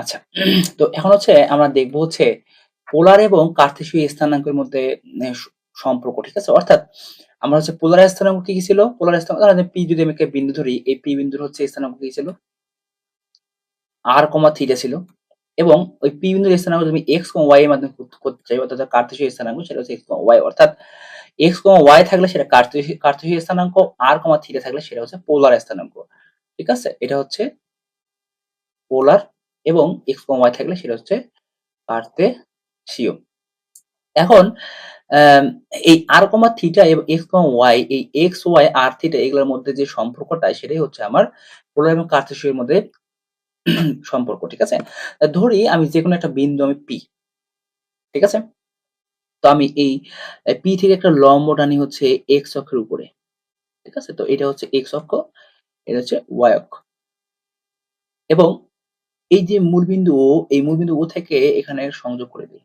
আচ্ছা তো এখন হচ্ছে আমরা দেখব হচ্ছে পোলার এবং কার্তেশীয় স্থানাঙ্কের মধ্যে সম্পর্ক, ঠিক আছে? অর্থাৎ আমরা হচ্ছে পোলার স্থানাঙ্ক কি, ছিল? পোলার স্থানাঙ্ক পি যদি আমি একটা বিন্দু ধরি, এই পি বিন্দুর হচ্ছে স্থানাঙ্ক কি ছিল? r, থিটা ছিল এবং ওই পি বিন্দুর স্থানাঙ্ক যদি আমি x, ওয়াই এর মাধ্যমে কর করতে চাই অর্থাৎ কার্তেশীয় স্থানাঙ্ক সেটা হচ্ছে x, ওয়াই অর্থাৎ x, ওয়াই থাকলে সেটা কার্তেশী কার্তেশীয় স্থানাঙ্ক, আর কমা থিটা থাকলে সেটা হচ্ছে পোলার স্থানাঙ্ক। ঠিক আছে? এটা হচ্ছে পোলার এবং x, ওয়াই থাকলে সেটা হচ্ছে কার্তেশীয়। এখন এই r, থিটা এবং x, ওয়াই এই x, y, r, থিটা এগুলোর মধ্যে যে সম্পর্কটা সেটাই হচ্ছে আমার পোলার এবং কার্তেশীয়ের মধ্যে সম্পর্ক। ঠিক আছে? ধরি আমি যে কোনো একটা বিন্দু আমি পি ঠিক আছে? তো আমি এই পি থেকে একটা লম্ব টানি হচ্ছে এক্স অক্ষের উপরে। ঠিক আছে? তো এটা হচ্ছে এক্স অক্ষ, এটা হচ্ছে y অক্ষ। এবং এই যে মূলবিন্দু O, এই মূলবিন্দু ও থেকে এখানে সংযোগ করে দেই।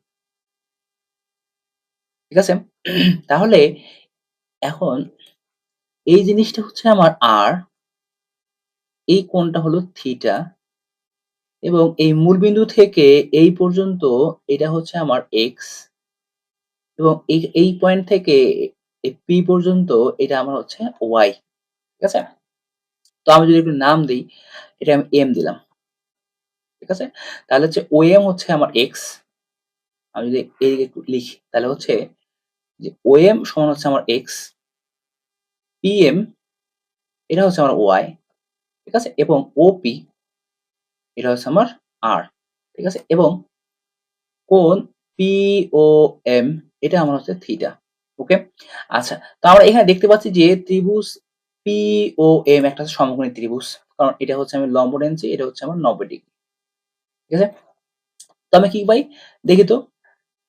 ঠিক আছে? তাহলে এখন এই জিনিসটা হচ্ছে আমার আর এই কোণটা হলো থিটা এবং এই মূলবিন্দু থেকে এই পর্যন্ত এটা হচ্ছে আমার এক্স এবং এই এই পয়েন্ট থেকে পি পর্যন্ত এটা আমার হচ্ছে ওয়াই ঠিক আছে? তো আমি যদি একটু নাম দিই এটা আমি এম দিলাম। ঠিক আছে? তাহলে হচ্ছে OM হচ্ছে আমার এক্স আমি যদি এদিকে একটু লিখি তাহলে হচ্ছে যে OM সমান হচ্ছে আমার x PM এটা হচ্ছে আমার ওয়াই ঠিক আছে? এবং OP এটা হচ্ছে আমার আর ঠিক আছে? এবং কোণ POM এটা আমার হচ্ছে থিটা। ওকে? আচ্ছা তো আমরা এখানে দেখতে পাচ্ছি যে ত্রিভুজ POM একটা হচ্ছে সমকোণী ত্রিভুজ। কারণ এটা হচ্ছে আমি লম্ব টেনছি, এটা হচ্ছে আমার 90 ডিগ্রি। ঠিক আছে? তো আমি কি পাই? দেখি তো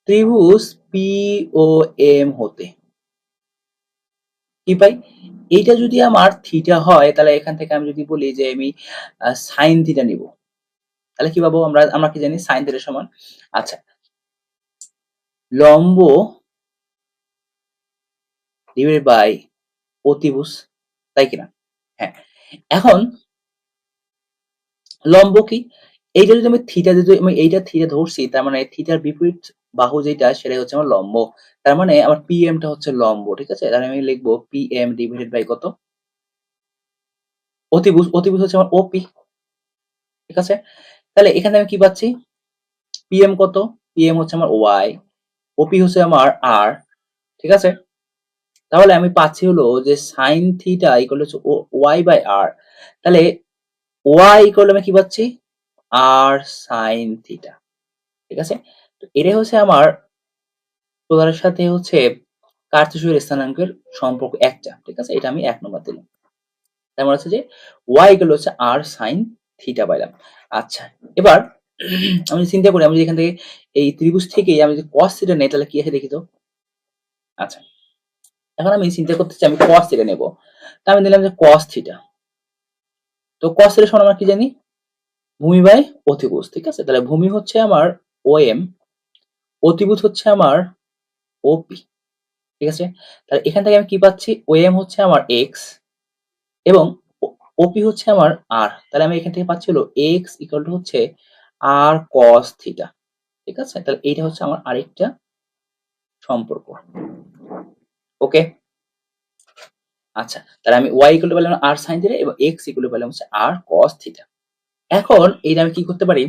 ত্রিভুজ POM হতে কি পাই? এইটা যদি আমার থিটা হয়, তাহলে এখান থেকে আমি যদি বলি যে আমি সাইন থিটা নিব। তাহলে কি পাবো আমরা? আমরা কি জানি সাইন থিটা সমান আচ্ছা লম্ব ডিভাইডেড বাই অতিভুজ, তাই কিনা? হ্যাঁ। এখন, লম্ব কি? এইটা যদি আমি থিটা যদি আমি এইটা থিটা ধরছি তার মানে থিটার বিপরীত বাহু যেটা সেটাই হচ্ছে আমার লম্ব। তার মানে আমার PM টা হচ্ছে লম্ব। ঠিক আছে? তাহলে আমি লিখব PM ডিভাইডেড বাই কত? অতিভুজ, অতিভুজ হচ্ছে আমার ওপি ঠিক আছে? তাহলে এখানে আমি কি পাচ্ছি? PM কত? PM হচ্ছে আমার ওয়াই ওপি হচ্ছে আমার আর ঠিক আছে? তাহলে আমি পাচ্ছি হলো যে সাইন থিটা ইকুয়াল হচ্ছে ও Y বাই আর তাহলে ওয়াই ইকুয়াল আমি কি পাচ্ছি? R sin থিটা ঠিক আছে? তো এটাই হচ্ছে আমার পোলারের সাথে হচ্ছে কার্তেশীয় স্থানাঙ্কের সম্পর্ক একটা, ঠিক আছে? এটা আমি এক নম্বর দিলাম। তার মানে হচ্ছে যে y ইকুয়াল হচ্ছে r sin থিটা পাইলাম। আচ্ছা এবার আমি চিন্তা করি, আমি এখান থেকে এই ত্রিভুজ থেকেই আমি যদি cos থিটা নেই, তাহলে কি আসে দেখি তো? আচ্ছা এখন আমি চিন্তা করতেছি আমি cos থিটা নেব। তা আমি নিলাম যে cos থিটা। তো cos থিটা সমান আমরা কি জানি? ভূমি বাই অতিভুজ, ঠিক আছে? তাহলে ভূমি হচ্ছে আমার OM অতিভুজ হচ্ছে আমার OP ঠিক আছে? তাহলে এখান থেকে আমি কি পাচ্ছি? OM হচ্ছে আমার এক্স এবং ওপি হচ্ছে আমার আর তাহলে আমি এখান থেকে পাচ্ছি হলো x ইকুয়াল টু হচ্ছে আর কস থিটা ঠিক আছে? তাহলে এইটা হচ্ছে আমার আরেকটা সম্পর্ক। ওকে? আচ্ছা তাহলে আমি ওয়াই ইকুয়াল টু পেলাম r sin থিটা এবং এক্স ইকুয়াল টু পেলাম হচ্ছে আর কস থিটা। এখন এইটা আমি কি করতে পারি?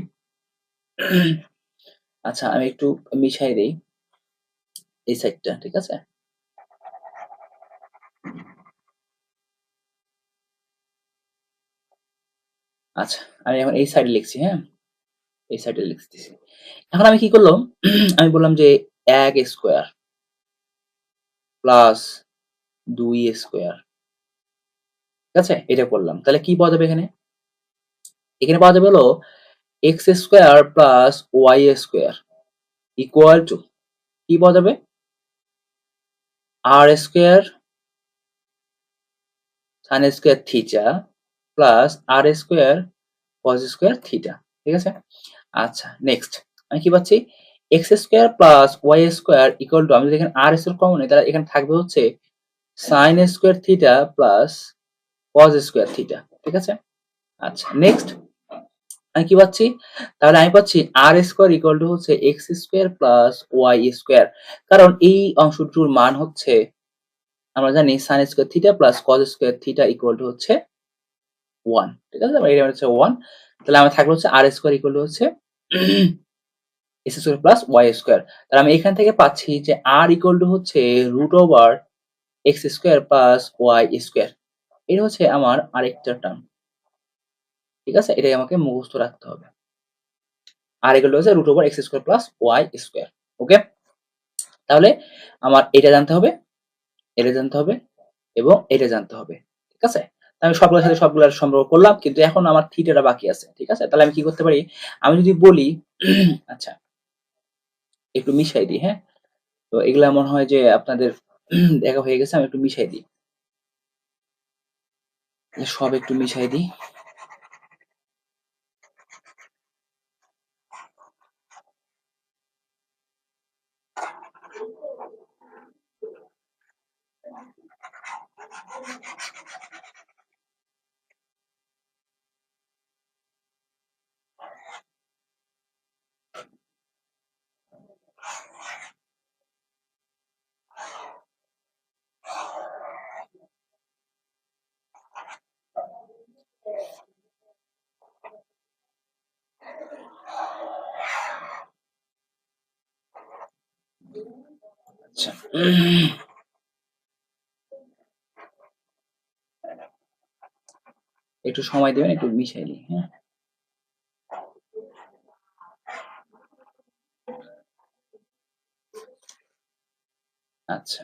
আচ্ছা আমি একটু মিশাই দেই। এই সাইডটা ঠিক আছে? আচ্ছা আমি এখন এই সাইডে লিখছি হ্যাঁ? এই সাইডে লিখতেছি। এখন আমি কি করলাম? আমি বললাম যে ১ স্কয়ার প্লাস ২ স্কয়ার ঠিক আছে? এটা করলাম। তাহলে কি পাওয়া যাবে এখানে? এখানে পাওয়া যাবে হলো x square plus y square equal to কি পাওয়া যাবে? R square sin square theta plus r square cos square theta ঠিক আছে? আচ্ছা নেক্সট আমি কি পাচ্ছি? x square plus y square equal to আমি যদি এখানে r স্কয়ার কমন নিই, তাহলে এখানে থাকবে হচ্ছে sine square theta plus cos square theta ঠিক আছে? আচ্ছা নেক্সট আমি কি পাচ্ছি? তাহলে আমি পাচ্ছি আর স্কোয়ার ইকুয়াল টু হচ্ছে x square plus y square কারণ এই অংশটির মান হচ্ছে, আমরা জানি sine square theta plus cos square theta equal to হচ্ছে ওয়ান ঠিক আছে? এটা হচ্ছে ওয়ান তাহলে আমার থাকল হচ্ছে আর স্কোয়ার ইকুয়াল টু হচ্ছে x square plus y square তাহলে আমি এখান থেকে পাচ্ছি যে আর ইকুয়াল টু হচ্ছে root over x square plus y square এটা হচ্ছে আমার আরেকটা টার্ম ঠিক আছে? এটাই আমাকে মুখস্থ রাখতে হবে। আর এগুলো হচ্ছে root over x square plus y square okay তাহলে আমার এটা জানতে হবে, এটা জানতে হবে এবং এটা জানতে হবে, ঠিক আছে? আমি সবগুলোর সাথে সবগুলোর সম্পর্ক করলাম, কিন্তু এখন আমার থিটাটা বাকি আছে, ঠিক আছে? তাহলে আমি কি করতে পারি? আমি যদি বলি আচ্ছা একটু মিশাই দিই হ্যাঁ? তো এগুলা মনে হয় যে আপনাদের দেখা হয়ে গেছে, আমি একটু মিশাই দিই। সব একটু মিশাই দিই। আচ্ছা। একটু সময় দেবেন, একটু মিশাই দিই হ্যাঁ। আচ্ছা।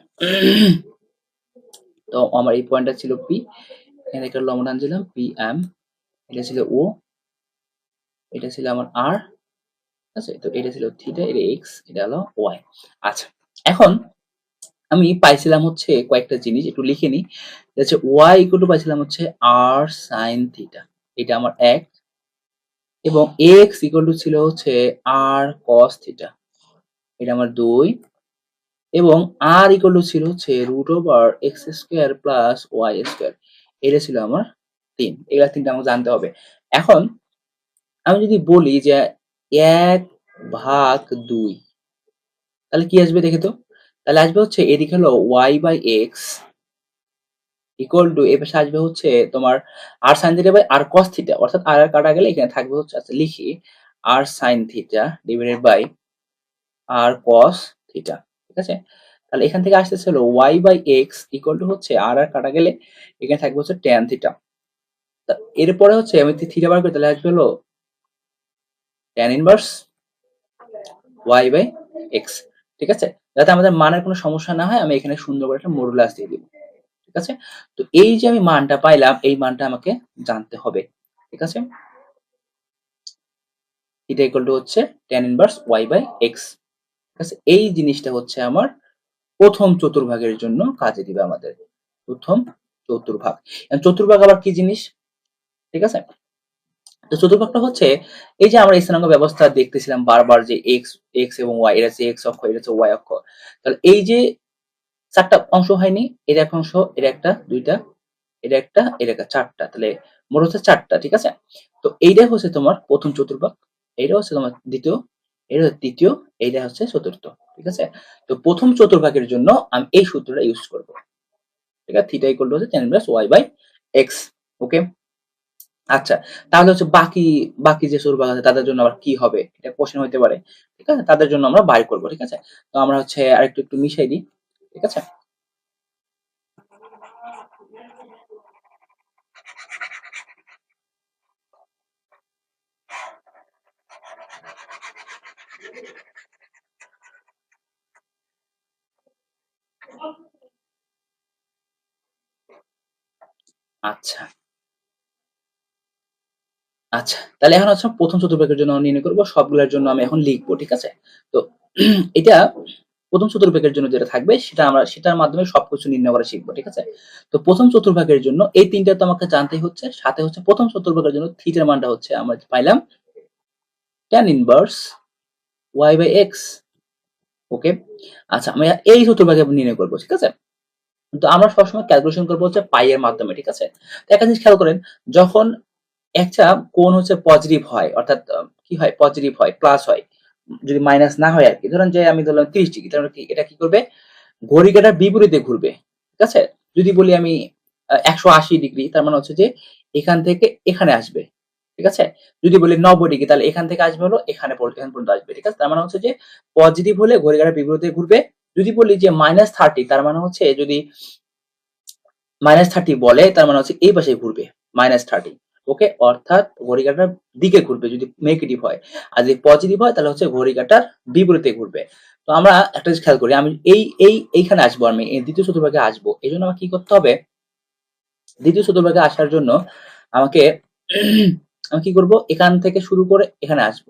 তো আমার এই পয়েন্টটা ছিল পি এখানে একটা লম্ব টান দিলাম পি এম এটা ছিল ও এটা ছিল আমার আর আছে তো এটা ছিল থিটা, এটা এক্স, এটা হলো ওয়াই। আচ্ছা এখন আমি পাইছিলাম হচ্ছে কয়েকটা জিনিস, একটু লিখে নিই। হচ্ছে ওয়াই ইকুয়াল টু পাইছিলাম হচ্ছে আর সাইন থিটা এটা আমার এক। এবং এক্স ইকুয়াল টু ছিল হচ্ছে আর কস থিটা এটা আমার দুই। এবং আর ইকুয়াল টু ছিল হচ্ছে root over x square plus y square এটা ছিল আমার তিন। এগুলা তিনটা আমাকে জানতে হবে। এখন, আমি যদি বলি যে এক ভাগ দুই। তাহলে কি আসবে দেখে তো? তাহলে আসবে হচ্ছে এদিকে হলো y by x equal to এ পাশে আসবে হচ্ছে তোমার r sine theta by r cos theta অর্থাৎ আর কাটা গেলে এখানে থাকবে হচ্ছে আচ্ছা লিখি r sine theta divided by r cos theta ঠিক আছে? তাহলে এখান থেকে আসতেছে হলো y by x equal to হচ্ছে আর আর কাটা গেলে এখানে থাকবে হচ্ছে ট্যান থিটা এরপরে হচ্ছে আমি থিটা বার করি তাহলে আসবে হলো tan inverse y by x ঠিক আছে? যাতে আমাদের মানের কোনো সমস্যা না হয়, আমি এখানে সুন্দর করে একটা মডুলাস দিয়ে দিব, ঠিক আছে? তো এই যে আমি মানটা পাইলাম, এই মানটা আমাকে জানতে হবে, ঠিক আছে? এটা ইকুয়াল টু হচ্ছে tan inverse y by x ঠিক আছে? এই জিনিসটা হচ্ছে আমার প্রথম চতুর্ভাগের জন্য কাজে দিবে আমাদের, প্রথম চতুর্ভাগ। চতুর্ভাগ আবার কি জিনিস? ঠিক আছে? তো চতুর্ভাগটা হচ্ছে এই যে আমরা স্থানাঙ্ক ব্যবস্থা দেখতেছিলাম বারবার যে এক্স এক্স এবং ওয়াই এটা হচ্ছে এক্স অক্ষ, এটা হচ্ছে ওয়াই অক্ষ। তাহলে এই যে চারটা অংশ হয়নি, এটা এক অংশ, এটা একটা, দুইটা, এটা একটা এটা একটা, চারটা। তাহলে মোট হচ্ছে চারটা, ঠিক আছে? তো এইটা হচ্ছে তোমার প্রথম চতুর্ভাগ এইটা হচ্ছে তোমার দ্বিতীয় এটা হচ্ছে তৃতীয়, এইটা হচ্ছে চতুর্থ, ঠিক আছে? তো প্রথম চতুর্ভাগের জন্য আমি এই সূত্রটা ইউজ করব। ঠিক আছে? থিটা ইকুয়াল টু হচ্ছে tan plus y by x okay আচ্ছা তাহলে হচ্ছে বাকি বাকি যে চতুর্ভাগ আছে, তাদের জন্য আবার কি হবে? এটা কোশ্চেন হতে পারে। ঠিক আছে? তাদের জন্য আমরা বাই করব, ঠিক আছে? তো আমরা হচ্ছে আরেকটু, একটু মিশাই দিই, ঠিক আছে? আচ্ছা। আচ্ছা তাহলে এখন হচ্ছে প্রথম চতুর্ভাগের জন্য নির্ণয় করব, সবগুলোর জন্য আমি এখন লিখব, ঠিক আছে? তো এটা প্রথম চতুর্ভাগের জন্য যেটা থাকবে, সেটা আমরা, সেটার মাধ্যমে সবকিছু নির্ণয় করা শিখব, ঠিক আছে? তো প্রথম চতুর্ভাগের জন্য এই তিনটা তো আমাকে জানতেই হচ্ছে, সাথে হচ্ছে প্রথম চতুর্ভাগের জন্য থিটার মানটা হচ্ছে আমরা পাইলাম tan inverse y by x okay? আচ্ছা আমরা এই চতুর্ভাগে নির্ণয় করব, ঠিক আছে? তো আমরা সবসময় ক্যালকুলেশন করব হচ্ছে পাই এর মাধ্যমে, ঠিক আছে? তো একটা জিনিস খেয়াল করেন, যখন একটা কোণ হচ্ছে পজিটিভ হয়, অর্থাৎ কি হয়? পজিটিভ হয় প্লাস হয়। যদি মাইনাস না হয় আর কি ধরেন যে আমি ধরলাম তিরিশ ডিগ্রি, তাহলে এটা কি করবে? ঘড়ি কাটার বিপরীতে ঘুরবে, ঠিক আছে? যদি বলি আমি একশো আশি ডিগ্রি, তার মানে হচ্ছে যে এখান থেকে এখানে আসবে, ঠিক আছে? যদি বলি নব্বই ডিগ্রি, তাহলে এখান থেকে আসবে হলো এখানে এখান পর্যন্ত আসবে, ঠিক আছে? তার মানে হচ্ছে যে পজিটিভ হলে ঘড়ি কাটার বিপরীতে ঘুরবে। যদি বলি যে মাইনাস থার্টি তার মানে হচ্ছে যদি মাইনাস থার্টি বলে, তার মানে হচ্ছে এই পাশে ঘুরবে মাইনাস থার্টি ওকে? অর্থাৎ ঘড়ি কাটার দিকে ঘুরবে যদি নেগেটিভ হয়। আর যদি পজিটিভ হয়, তাহলে হচ্ছে ঘড়ি কাটার বিপরীতে ঘুরবে। তো আমরা একটা জিনিস খেয়াল করি, আমি এই এই, এইখানে আসব আমি, এই দ্বিতীয় চতুর্ভাগে আসব। এই জন্য আমাকে কি করতে হবে? দ্বিতীয় চতুর্ভাগে আসার জন্য আমাকে আমি কি করব? এখান থেকে শুরু করে এখানে আসব।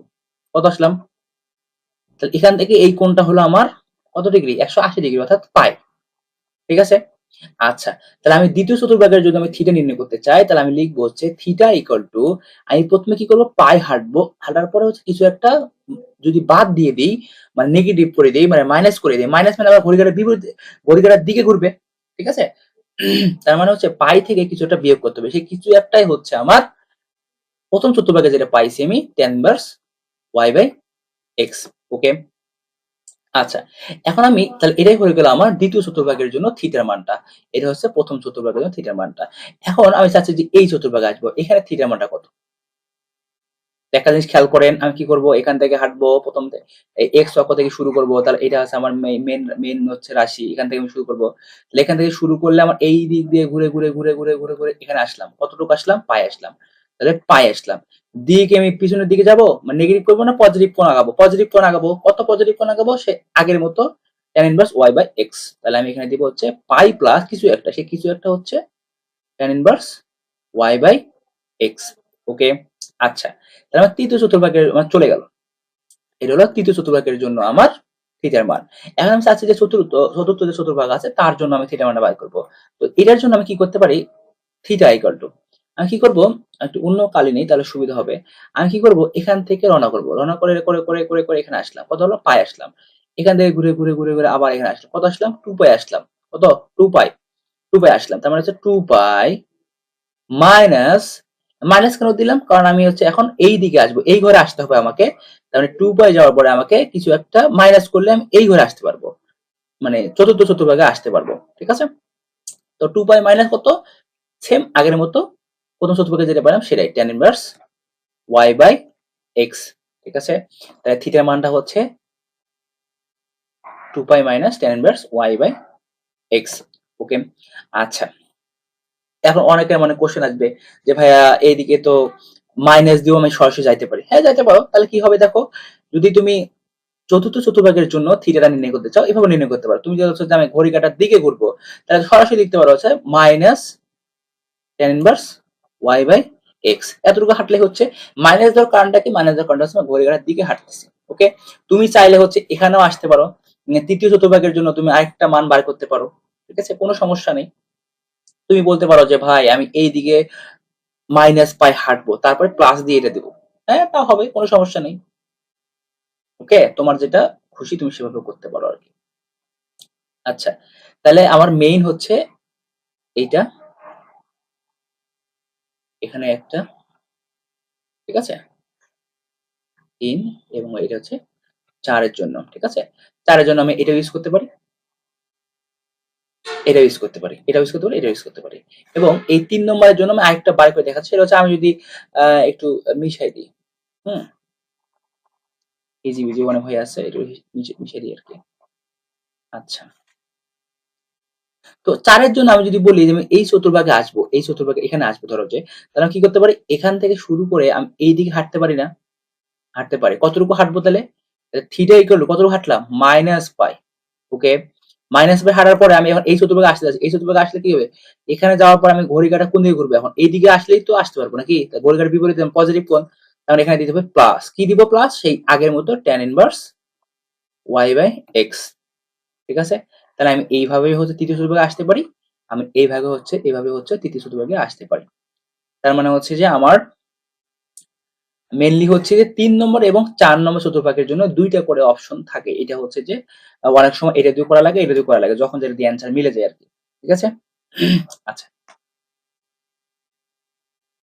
কত আসলাম? তাহলে এখান থেকে এই কোণটা হলো আমার কত ডিগ্রি একশো আশি ডিগ্রি অর্থাৎ পাই। ঠিক আছে? আচ্ছা তাহলে আমি দ্বিতীয় চতুর্ভাগের যদি আমি থিটা নির্ণয় করতে চাই, তাহলে আমি লিখব হচ্ছে থিটা ইকুয়াল টু আমি প্রথমে কি করব? পাই হাঁটবো। হাঁটার পরে হচ্ছে কিছু একটা যদি বাদ দিয়ে দিই মানে নেগেটিভ করে দিই মানে মাইনাস করে দিই মাইনাস মানে আবার ঘড়িকাটার বিপরীত ঘড়িকাটার দিকে ঘুরবে, ঠিক আছে? তার মানে হচ্ছে পাই থেকে কিছু একটা বিয়োগ করতে হবে। সেই কিছু একটাই হচ্ছে আমার প্রথম চতুর্ভাগে যেটা পাইছি আমি tan inverse y by x okay আচ্ছা এখন আমি তাহলে এটাই হয়ে গেল আমার দ্বিতীয় চতুর্ভাগের জন্য থিটার মানটা। এটা হচ্ছে প্রথম চতুর্ভাগের জন্য থিটার মানটা। এখন আমি চাচ্ছি যে এই চতুর্ভাগে আসব, এখানে থিটার মানটা কত? একটা জিনিস খেয়াল করেন, আমি কি করব? এখান থেকে হাঁটবো প্রথম এক্স অক্ষ থেকে শুরু করব, তাহলে এটা হচ্ছে আমার মেন মেন হচ্ছে রাশি, এখান থেকে আমি শুরু করব। এখান থেকে শুরু করলে আমার এই দিক দিয়ে ঘুরে ঘুরে ঘুরে ঘুরে ঘুরে ঘুরে, এখানে আসলাম। কতটুকু আসলাম? পায়ে আসলাম। তাহলে পায়ে আসলাম। দিকে আমি পিছনের দিকে যাব? মানে নেগেটিভ করব না পজিটিভ কোণ আগাবো? পজিটিভ কোণ আগাবো? কত পজিটিভ কোণ আগাবো? সে আগের মতো tan inverse y by x তাহলে আমি এখানে দিব হচ্ছে পাই প্লাস কিছু একটা। সে কিছু একটা হচ্ছে tan inverse y by x okay আচ্ছা। তাহলে আমার তৃতীয় চতুর্ভাগের আমার চলে গেল। এটা হলো তৃতীয় চতুর্ভাগের জন্য আমার থিটার মান। এখন আমি চাচ্ছি যে চতুর্থ চতুর্থ যে চতুর্ভাগ আছে, তার জন্য আমি থিটার মানটা বার করব। তো এটার জন্য আমি কি করতে পারি? থিটা ইকুয়াল টু আমি কি করব? একটু অন্য কালি নেই, তাহলে সুবিধা হবে। আমি কি করব? এখান থেকে রওনা করব। রওনা করে করে করে করে করে এখানে আসলাম। কত হলো? পাই আসলাম। এখান থেকে ঘুরে ঘুরে ঘুরে ঘুরে আবার এখানে আসলাম। কত আসলাম? টু পাই আসলাম। কত? Two pi. টু পাই আসলাম। তার মানে হচ্ছে টু পাই মাইনাস মাইনাস কেন দিলাম? কারণ আমি হচ্ছে এখন এই দিকে আসব। এই ঘরে আসতে হবে আমাকে। তার মানে টু পাই যাওয়ার পরে আমাকে কিছু একটা মাইনাস করলে আমি এই ঘরে আসতে পারব। মানে চতুর্থ, চতুর্ভাগে আসতে পারব। ঠিক আছে? তো টু পাই মাইনাস কত? সেম আগের মতো প্রথম চতুর্ভাগে যেটা পেলাম সেটাই। tan inverse y by x, ঠিক আছে? তাহলে থিটার মানটা হচ্ছে 2 pi minus tan inverse y by x okay আচ্ছা। এখন অনেকের মনে কোশ্চেন আসবে যে, ভাইয়া, এইদিকে তো মাইনাস দিয়েও আমি সরাসরি যাইতে পারি। হ্যাঁ যাইতে পারো। তাহলে কি হবে দেখো, যদি তুমি চতুর্থ চতুর্ভাগের জন্য থিটাটা নির্ণয় করতে চাও, এভাবে নির্ণয় করতে পারো। তুমি যদি আমি ঘড়ি কাটার দিকে ঘুরবো, তাহলে সরাসরি লিখতে পারো হচ্ছে minus tan inverse y by x এতটুকু হাঁটলে হচ্ছে মাইনাস দেওয়ার কারণটা কি? মাইনাস দেওয়ার কারণটা হচ্ছে ঘড়ি কাটার দিকে হাঁটতেছি ওকে তুমি চাইলে হচ্ছে এখানেও আসতে পারো। মানে তৃতীয় চতুর্ভাগের জন্য তুমি আরেকটা মান বার করতে পারো, ঠিক আছে? কোনো সমস্যা নেই। তুমি বলতে পারো যে, ভাই, আমি এই দিকে মাইনাস পাই হাঁটবো, তারপরে প্লাস দিয়ে এটা দেবো। হ্যাঁ তা হবে, কোনো সমস্যা নেই। ওকে তোমার যেটা খুশি তুমি সেভাবে করতে পারো আর কি। আচ্ছা তাহলে আমার মেইন হচ্ছে এইটা। এখানে একটা, ঠিক আছে? তিন এবং এটা হচ্ছে চারের জন্য, ঠিক আছে? চারের জন্য আমি এটা ইউজ করতে পারি। এটা ইউজ করতে পারি। এটা ইউজ করতে পারি এটা ইউজ করতে পারি। এবং এই তিন নম্বরের জন্য আমি আরেকটা বার করে দেখাচ্ছি। এটা হচ্ছে আমি যদি একটু মিশাই দিই, হুম? ইজি বিজি অনেক হয়ে আছে এটা মিশে- মিশাই দিই আর কি। আচ্ছা। তো চারের জন্য আমি যদি বলি যে এই চতুর্ভাগে আসব, এই চতুর্ভাগে এখানে আসব, ধরো যে, তাহলে কি করতে পারি? এখান থেকে শুরু করে আমি এই দিকে হাঁটতে পারি না। হাঁটতে পারি। কতটুকু হাঁটবো তাহলে? থিটা ইকুয়াল কতটুকু হাঁটলাম? মাইনাস পাই ওকে মাইনাস পাই হাঁটার পরে আমি এখন এই চতুর্ভাগে আসতে যাচ্ছি। এই চতুর্ভাগে আসলে কি হবে? এখানে যাওয়ার পর আমি ঘড়ি কাটা কোন দিকে ঘুরবো এখন? এই দিকে আসলেই তো আসতে পারব নাকি? ঘড়ি কাটার বিপরীতে পজিটিভ কোন তাহলে এখানে দিতে হবে প্লাস কি দিব প্লাস সেই আগের মতো tan inverse y by x ঠিক আছে? তাহলে আমি এইভাবেই হচ্ছে তৃতীয় চতুর্ভাগে আসতে পারি। আমি এইভাবে হচ্ছে এইভাবে হচ্ছে তৃতীয় চতুর্ভাগে আসতে পারি। তার মানে হচ্ছে যে আমার মেনলি হচ্ছে যে তিন নম্বর এবং চার নম্বর চতুর্ভাগের জন্য দুইটা করে অপশন থাকে। এটা হচ্ছে যে অনেক সময় এটা দিয়ে করা লাগে, এটা দিয়ে করা লাগে, যখন যেটা দিয়ে অ্যান্সার মিলে যায় আর কি। ঠিক আছে? আচ্ছা।